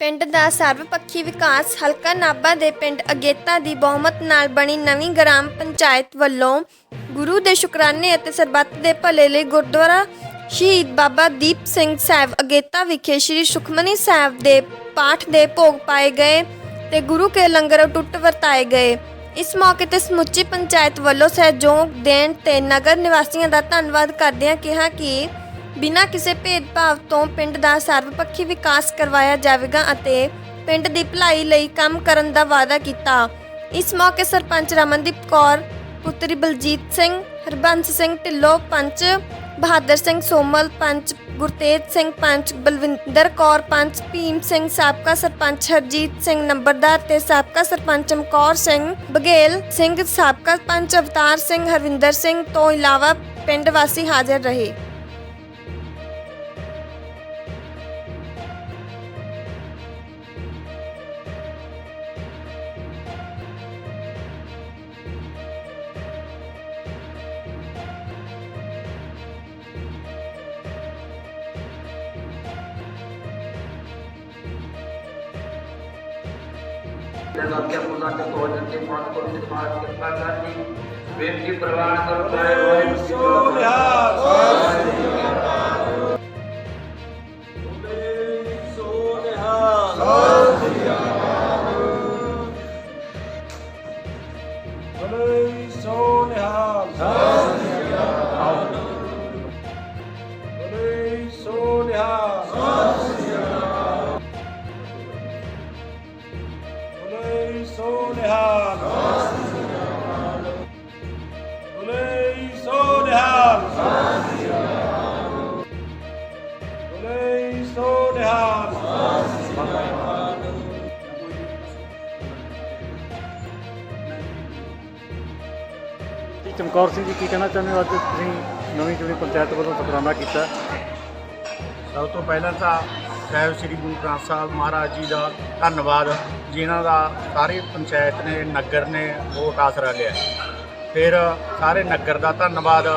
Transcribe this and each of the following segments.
ਪਿੰਡ ਦਾ ਸਰਵਪੱਖੀ ਵਿਕਾਸ ਹਲਕਾ ਨਾਭਾ ਦੇ ਪਿੰਡ ਅਗੇਤਾ ਦੀ ਬਹੁਮਤ ਨਾਲ ਬਣੀ ਨਵੀਂ ਗ੍ਰਾਮ ਪੰਚਾਇਤ ਵੱਲੋਂ ਗੁਰੂ ਦੇ ਸ਼ੁਕਰਾਨੇ ਅਤੇ ਸਰਬੱਤ ਦੇ ਭਲੇ ਲਈ ਗੁਰਦੁਆਰਾ ਸ਼ਹੀਦ ਬਾਬਾ ਦੀਪ ਸਿੰਘ ਸਾਹਿਬ ਅਗੇਤਾ ਵਿਖੇ ਸ੍ਰੀ ਸੁਖਮਨੀ ਸਾਹਿਬ ਦੇ ਪਾਠ ਦੇ ਭੋਗ ਪਾਏ ਗਏ ਤੇ ਗੁਰੂ ਕੇ ਲੰਗਰ ਟੁੱਟ ਵਰਤਾਏ ਗਏ। ਇਸ ਮੌਕੇ ਤੇ ਸਮੁੱਚੀ ਪੰਚਾਇਤ ਵੱਲੋਂ ਸਹਿਯੋਗ ਦੇਣ ਤੇ ਨਗਰ ਨਿਵਾਸੀਆਂ ਦਾ ਧੰਨਵਾਦ ਕਰਦਿਆਂ ਕਿਹਾ ਕਿ ਬਿਨਾਂ ਕਿਸੇ ਭੇਦਭਾਵ ਤੋਂ ਪਿੰਡ ਦਾ ਸਰਵਪੱਖੀ ਵਿਕਾਸ ਕਰਵਾਇਆ ਜਾਵੇਗਾ ਅਤੇ ਪਿੰਡ ਦੀ ਭਲਾਈ ਲਈ ਕੰਮ ਕਰਨ ਦਾ ਵਾਅਦਾ ਕੀਤਾ। ਇਸ ਮੌਕੇ ਸਰਪੰਚ ਰਮਨਦੀਪ ਕੌਰ, ਪੁੱਤਰੀ ਬਲਜੀਤ ਸਿੰਘ, ਹਰਬੰਸ ਸਿੰਘ ਢਿੱਲੋਂ ਪੰਚ, ਬਹਾਦਰ ਸਿੰਘ ਸੋਮਲ ਪੰਚ, ਗੁਰਤੇਜ ਸਿੰਘ ਪੰਚ, ਬਲਵਿੰਦਰ ਕੌਰ ਪੰਚ, ਭੀਮ ਸਿੰਘ ਸਾਬਕਾ ਸਰਪੰਚ, ਹਰਜੀਤ ਸਿੰਘ ਨੰਬਰਦਾਰ ਤੇ ਸਾਬਕਾ ਸਰਪੰਚ ਚਮਕੌਰ ਸਿੰਘ ਬਘੇਲ, ਸਿੰਘ ਸਾਬਕਾ ਪੰਚ ਅਵਤਾਰ ਸਿੰਘ, ਹਰਵਿੰਦਰ ਸਿੰਘ ਤੋਂ ਇਲਾਵਾ ਪਿੰਡ ਵਾਸੀ ਹਾਜ਼ਰ ਰਹੇ। ਲਗਾ ਕੇ ਮੁਲਾ ਤੇ ਤੋਂ ਜੰਤੇ ਪਾਠ ਕਰੋ ਤੇ ਪਾਠ ਕਿਰਪਾ ਕਰਨੀ ਬੇਨਤੀ ਪ੍ਰਵਾਨ ਕਰੋ। ਤੇ ਸੋ ਜੀ ਚਮਕੌਰ ਸਿੰਘ ਜੀ ਕੀ ਕਹਿਣਾ ਚਾਹੁੰਦੇ ਹੋ? ਅੱਜ ਤੁਸੀਂ ਨਵੀਂ ਚੁਣੀ ਪੰਚਾਇਤ ਵੱਲੋਂ ਸ਼ੁਕਰਾਨਾ ਕੀਤਾ। ਸਭ ਤੋਂ ਪਹਿਲਾਂ ਤਾਂ ਸਾਹਿਬ ਸ੍ਰੀ ਗੁਰੂ ਗ੍ਰੰਥ ਸਾਹਿਬ ਮਹਾਰਾਜ ਜੀ ਦਾ ਧੰਨਵਾਦ। ਜਿਨ੍ਹਾਂ ਦਾ ਸਾਰੀ ਪੰਚਾਇਤ ਨੇ, ਨਗਰ ਨੇ ਬਹੁਤ ਆਸਰਾ ਲਿਆ। ਫਿਰ ਸਾਰੇ ਨਗਰ ਦਾ ਧੰਨਵਾਦ।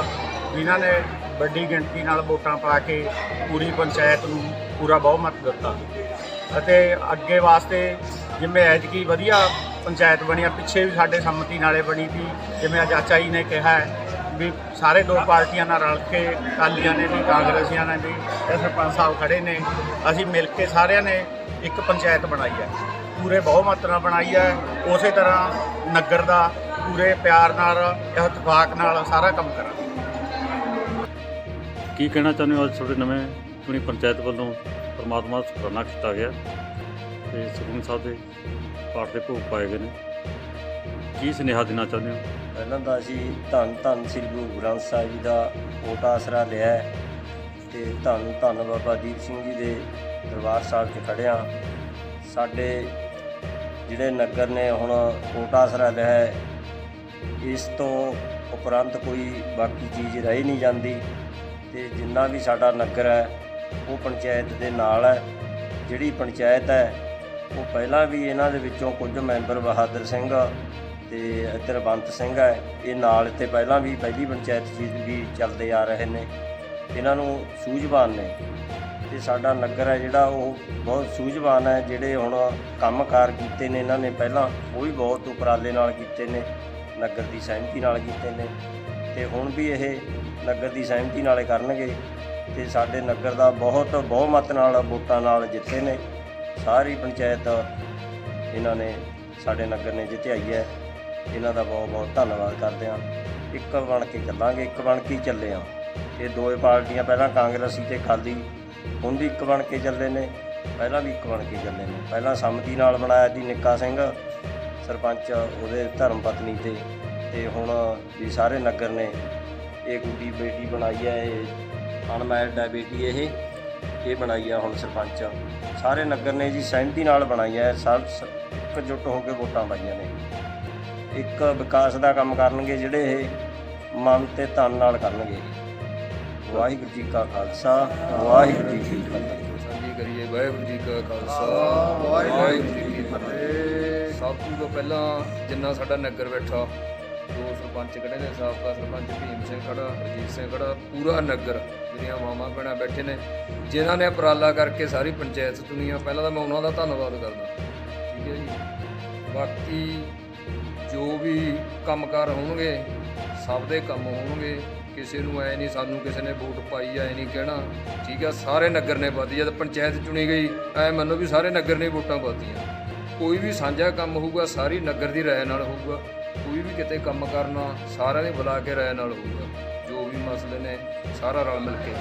ਜਿਨ੍ਹਾਂ ਨੇ ਵੱਡੀ ਗਿਣਤੀ ਨਾਲ ਵੋਟਾਂ ਪਾ ਕੇ ਪੂਰੀ ਪੰਚਾਇਤ ਨੂੰ ਪੂਰਾ ਬਹੁਮਤ ਦਿੱਤਾ। ਅਤੇ ਅੱਗੇ ਵਾਸਤੇ ਜਿਵੇਂ ਐਜ ਕੀ ਵਧੀਆ ਪੰਚਾਇਤ ਬਣੀ ਆ, ਪਿੱਛੇ ਵੀ ਸਾਡੇ ਸੰਮਤੀ ਨਾਲੇ ਬਣੀ ਸੀ। ਜਿਵੇਂ ਅੱਜ ਆਚਾ ਜੀ ਨੇ ਕਿਹਾ ਵੀ ਸਾਰੇ ਦੋ ਪਾਰਟੀਆਂ ਨਾਲ ਰਲ ਕੇ ਅਕਾਲੀਆਂ ਨੇ ਵੀ, ਕਾਂਗਰਸੀਆਂ ਨੇ ਵੀ, ਤੇ ਸਰਪੰਚ ਸਾਹਿਬ ਖੜੇ ਨੇ। ਅਸੀਂ ਮਿਲ ਕੇ ਸਾਰਿਆਂ ਨੇ ਇੱਕ ਪੰਚਾਇਤ ਬਣਾਈ ਹੈ। ਪੂਰੇ ਬਹੁਮਤ ਨਾਲ ਬਣਾਈ ਹੈ। ਉਸੇ ਤਰ੍ਹਾਂ ਨਗਰ ਦਾ ਪੂਰੇ ਪਿਆਰ ਨਾਲ ਇਤਫਾਕ ਨਾਲ ਸਾਰਾ ਕੰਮ ਕਰਾਂਗੇ। ਕੀ ਕਹਿਣਾ ਚਾਹੁੰਦੇ ਹੋ ਅੱਜ ਤੁਹਾਡੇ ਨਵੇਂ ਚੁਣੀ ਪੰਚਾਇਤ ਵੱਲੋਂ ਪਰਮਾਤਮਾ ਦਾ ਸ਼ੁਕਰਾਨਾ ਕੀਤਾ ਗਿਆ ਤੇ ਸੁਖਮਨੀ ਸਾਹਿਬ ਦੇ ਪਾਠ ਦੇ ਭੋਗ ਪਾਏ ਗਏ ਨੇ। ਕੀ ਸੁਨੇਹਾ ਦੇਣਾ ਚਾਹੁੰਦੇ ਹੋ? ਪਹਿਲਾਂ ਤਾਂ ਅਸੀਂ ਧੰਨ ਧੰਨ ਸ੍ਰੀ ਗੁਰੂ ਗ੍ਰੰਥ ਸਾਹਿਬ ਜੀ ਦਾ ਓਟ ਆਸਰਾ ਲਿਆ ਹੈ ਤੇ ਧੰਨ ਧੰਨ ਬਾਬਾ ਦੀਪ ਸਿੰਘ ਜੀ ਦੇ ਦਰਬਾਰ ਸਾਹਿਬ 'ਚ ਖੜਿਆ ਸਾਡੇ ਜਿਹੜੇ ਨਗਰ ਨੇ ਹੁਣ ਕੋਟਾ ਆਸਰਾ ਲਿਆ ਹੈ, ਇਸ ਤੋਂ ਉਪਰੰਤ ਕੋਈ ਬਾਕੀ ਚੀਜ਼ ਰਹਿ ਨਹੀਂ ਜਾਂਦੀ ਤੇ ਜਿੰਨਾ ਵੀ ਸਾਡਾ ਨਗਰ ਹੈ, ਉਹ ਪੰਚਾਇਤ ਦੇ ਨਾਲ ਹੈ। ਜਿਹੜੀ ਪੰਚਾਇਤ ਹੈ, ਉਹ ਪਹਿਲਾਂ ਵੀ ਇਹਨਾਂ ਦੇ ਵਿੱਚੋਂ ਕੁਝ ਮੈਂਬਰ ਬਹਾਦਰ ਸਿੰਘ ਤੇ ਇੱਧਰ ਬੰਤ ਸਿੰਘ ਹੈ, ਇਹ ਨਾਲ ਇੱਥੇ ਪਹਿਲਾਂ ਵੀ ਪਹਿਲੀ ਪੰਚਾਇਤ ਚੀਜ਼ ਵੀ ਚੱਲਦੇ ਆ ਰਹੇ ਨੇ। ਇਹਨਾਂ ਨੂੰ ਸੂਝਵਾਨ ਨੇ। ਤੇ ਸਾਡਾ ਨਗਰ ਹੈ ਜਿਹੜਾ ਉਹ ਬਹੁਤ ਸੂਝਵਾਨ ਹੈ, ਜਿਹੜੇ ਹੁਣ ਕੰਮਕਾਰ ਕੀਤੇ ਨੇ ਇਹਨਾਂ ਨੇ ਪਹਿਲਾਂ, ਉਹ ਵੀ ਬਹੁਤ ਉਪਰਾਲੇ ਨਾਲ ਕੀਤੇ ਨੇ ਨਗਰ ਦੀ ਸਹਿਮਤੀ ਨਾਲ ਕੀਤੇ ਨੇ ਤੇ ਹੁਣ ਵੀ ਇਹ ਨਗਰ ਦੀ ਸਹਿਮਤੀ ਨਾਲੇ ਕਰਨਗੇ ਤੇ ਸਾਡੇ ਨਗਰ ਦਾ ਬਹੁਤ ਬਹੁਮਤ ਨਾਲ, ਵੋਟਾਂ ਨਾਲ ਜਿੱਤੇ ਨੇ, ਸਾਰੀ ਪੰਚਾਇਤ ਇਹਨਾਂ ਨੇ ਸਾਡੇ ਨਗਰ ਨੇ ਜਿੱਤਿਆਈ ਹੈ। ਇਹਨਾਂ ਦਾ ਬਹੁਤ ਬਹੁਤ ਧੰਨਵਾਦ ਕਰਦੇ ਹਾਂ। ਇੱਕ ਬਣ ਕੇ ਚੱਲਾਂਗੇ, ਇੱਕ ਬਣ ਕੇ ਚੱਲੇ ਹਾਂ। ਇਹ ਦੋਏ ਪਾਰਟੀਆਂ, ਪਹਿਲਾਂ ਕਾਂਗਰਸੀ ਤੇ ਖਾਲੀ ਹੁਣ ਵੀ ਇੱਕ ਬਣ ਕੇ ਚੱਲੇ ਨੇ, ਪਹਿਲਾਂ ਵੀ ਇੱਕ ਬਣ ਕੇ ਚੱਲੇ ਨੇ। ਪਹਿਲਾਂ ਸੰਮਤੀ ਨਾਲ ਬਣਾਇਆ ਸੀ ਨਿੱਕਾ ਸਿੰਘ, ਸਰਪੰਚ ਉਹਦੇ ਧਰਮ ਪਤਨੀ ਤੇ ਤੇ ਹੁਣ ਵੀ ਸਾਰੇ ਨਗਰ ਨੇ, ਇਹ ਗੁੱਡੀ ਬੇਟੀ ਬਣਾਈ ਹੈ ਇਹ ਅਨਮੈਰਿਡ ਹੈ ਬੇਟੀ ਇਹ ਇਹ ਬਣਾਈ ਆ ਹੁਣ ਸਰਪੰਚ। ਸਾਰੇ ਨਗਰ ਨੇ ਜੀ ਸਹਿਮਤੀ ਨਾਲ ਬਣਾਈ ਹੈ ਸਭ ਸ- ਇਕਜੁੱਟ ਹੋ ਕੇ ਵੋਟਾਂ ਪਾਈਆਂ ਨੇ। ਇੱਕ ਵਿਕਾਸ ਦਾ ਕੰਮ ਕਰਨਗੇ ਜਿਹੜੇ ਇਹ ਮਨ ਤੇ ਤਨ ਨਾਲ ਕਰਨਗੇ। ਵਾਹਿਗੁਰੂ ਜੀ ਕਾ ਖਾਲਸਾ ਵਾਹਿਗੁਰੂ ਜੀ ਕੀ ਫਤਿਹ। ਸਾਂਝੀ ਕਰੀਏ ਵਾਹਿਗੁਰੂ ਜੀ ਕਾ ਖਾਲਸਾ ਵਾਹਿਗੁਰੂ ਜੀ ਕੀ ਫਤਿਹ। ਸਭ ਤੋਂ ਪਹਿਲਾਂ ਜਿੰਨਾ ਸਾਡਾ ਨਗਰ ਬੈਠਾ ਦੋ ਸਰਪੰਚ ਖੜੇ ਨੇ ਸਾਬਕਾ ਸਰਪੰਚ ਭੀਮ ਸਿੰਘ ਖੜਾ ਰਜੀਤ ਸਿੰਘ ਖੜਾ ਪੂਰਾ ਨਗਰ ਜਿਹੜੀਆਂ ਮਾਮਾ ਭੈਣਾਂ ਬੈਠੇ ਨੇ ਜਿਨ੍ਹਾਂ ਨੇ ਉਪਰਾਲਾ ਕਰਕੇ ਸਾਰੀ ਪੰਚਾਇਤ ਚੁਣੀ ਆ। ਪਹਿਲਾਂ ਤਾਂ ਮੈਂ ਉਹਨਾਂ ਦਾ ਧੰਨਵਾਦ ਕਰਦਾ। ਠੀਕ ਹੈ ਜੀ। ਬਾਕੀ ਜੋ ਵੀ ਕੰਮਕਾਰ ਹੋਣਗੇ ਸਭ ਦੇ ਕੰਮ ਹੋਣਗੇ। ਕਿਸੇ ਨੂੰ ਐ ਨਹੀਂ ਸਾਨੂੰ ਕਿਸੇ ਨੇ ਵੋਟ ਪਾਈ ਐ ਨਹੀਂ ਕਹਿਣਾ। ਠੀਕ ਆ, ਸਾਰੇ ਨਗਰ ਨੇ ਪਾਤੀ ਜਦ ਪੰਚਾਇਤ ਚੁਣੀ ਗਈ। ਐ ਮੰਨੋ ਵੀ ਸਾਰੇ ਨਗਰ ਨੇ ਵੋਟਾਂ ਪਾਤੀਆਂ। ਕੋਈ ਵੀ ਸਾਂਝਾ ਕੰਮ ਹੋਊਗਾ, ਸਾਰੀ ਨਗਰ ਦੀ ਰਾਏ ਨਾਲ ਹੋਊਗਾ। ਕੋਈ ਵੀ ਕਿਤੇ ਕੰਮ ਕਰਨਾ ਸਾਰਿਆਂ ਨੇ ਬੁਲਾ ਕੇ ਰਾਏ ਨਾਲ ਹੋਊਗਾ। ਜੋ ਵੀ ਮਸਲੇ ਨੇ, ਸਾਰਾ ਰਲ ਮਿਲ ਕੇ।